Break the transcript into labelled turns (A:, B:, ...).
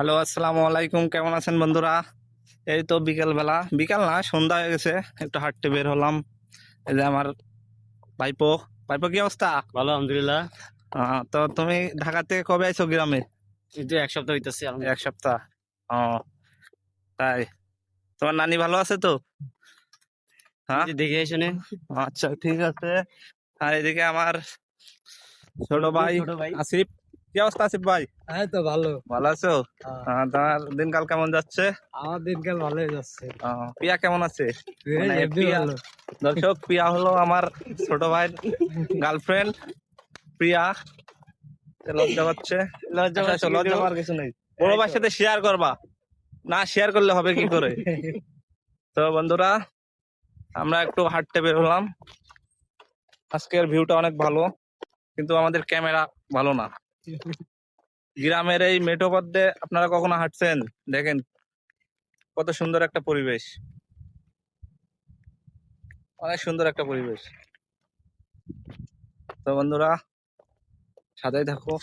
A: Hello আসসালামু আলাইকুম। কেমন আছেন বন্ধুরা? এই তো বিকেল বেলা বিকাল না সন্ধ্যা হয়ে গেছে। একটু হাঁটতে বের হলাম। এই যে আমার ভাইপো। ভাইপো কি অবস্থা?
B: ভালো আলহামদুলিল্লাহ।
A: তো তুমি ঢাকা থেকে কবে আইছো গ্রামে?
B: কিন্তু এক সপ্তাহ হইতেছে
A: এক সপ্তাহ। ও তাই। তোমার নানি ভালো আছে তো? হ্যাঁ?
B: দেখে শুনে
A: আচ্ছা ঠিক আছে। আর এদিকে আমার ছোট ভাই। আসিফ। কি অবস্থা আসিফ ভাই?
C: এই তো ভালো।
A: ভালো আছো? আহ, তোমার দিনকাল কেমন যাচ্ছে?
C: আমার দিনকাল ভালোই যাচ্ছে।
A: পিয়া কেমন আছে? মানে দর্শক প্রিয়া হলো আমার ছোট ভাইয়ের গার্লফ্রেন্ড প্রিয়া। লজ্জা হচ্ছে
B: লজ্জা
A: আচ্ছা, আচ্ছা, লজ্জা পাওয়ার কিছু নেই। বড় ভাইয়ের সাথে শেয়ার করবা। না শেয়ার করলে হবে কি করে? তো বন্ধুরা আমরা একটু হাঁটতে বের হলাম। আজকের ভিউটা অনেক ভালো কিন্তু আমাদের ক্যামেরা ভালো না। গ্রামের এই মেঠো পথে আপনারা কখনো হাঁটছেন? দেখেন, কত সুন্দর একটা পরিবেশ। অনেক সুন্দর একটা পরিবেশ। তো বন্ধুরা সাদাই থাকো।